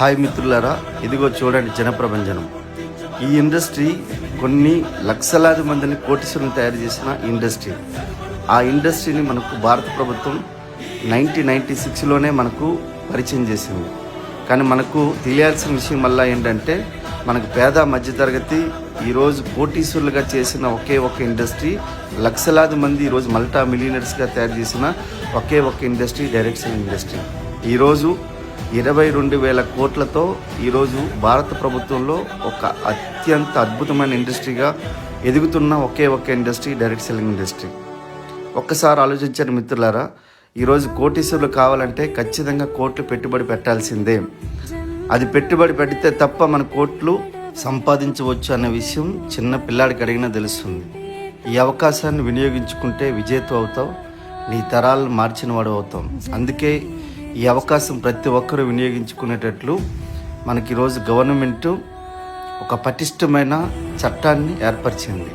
Hi మిత్రులారా ఇదిగో చూడండి జనప్రభంజనం. ఈ ఇండస్ట్రీ కొన్ని లక్షలాది మందిని కోటీశ్వరులు తయారు చేసిన ఇండస్ట్రీ. ఆ ఇండస్ట్రీని మనకు భారత ప్రభుత్వం నైన్టీన్ నైన్టీ సిక్స్లోనే మనకు పరిచయం చేసింది. కానీ మనకు తెలియాల్సిన విషయం వల్ల ఏంటంటే మనకు పేద మధ్యతరగతి ఈరోజు కోటీశ్వరులుగా చేసిన ఒకే ఒక ఇండస్ట్రీ లక్షలాది మంది ఈరోజు మల్టా మిలియనర్స్గా తయారు చేసిన ఒకే ఒక ఇండస్ట్రీ డైరెక్షన్ ఇండస్ట్రీ. ఈరోజు ఇరవై రెండు వేల కోట్లతో ఈరోజు భారత ప్రభుత్వంలో ఒక అత్యంత అద్భుతమైన ఇండస్ట్రీగా ఎదుగుతున్న ఒకే ఒక ఇండస్ట్రీ డైరెక్ట్ సెల్లింగ్ ఇండస్ట్రీ. ఒక్కసారి ఆలోచించారు మిత్రులారా ఈరోజు కోటీశ్వరులు కావాలంటే ఖచ్చితంగా కోట్లు పెట్టుబడి పెట్టాల్సిందే. అది పెట్టుబడి పెడితే తప్ప మన కోట్లు సంపాదించవచ్చు అనే విషయం చిన్న పిల్లాడికి అడిగినా తెలుస్తుంది. ఈ అవకాశాన్ని వినియోగించుకుంటే విజేత అవుతావు నీ తరాలను మార్చిన వాడు అవుతాం అందుకే ఈ అవకాశం ప్రతి ఒక్కరూ వినియోగించుకునేటట్లు మనకి ఈరోజు గవర్నమెంట్ ఒక పటిష్టమైన చట్టాన్ని ఏర్పరిచింది.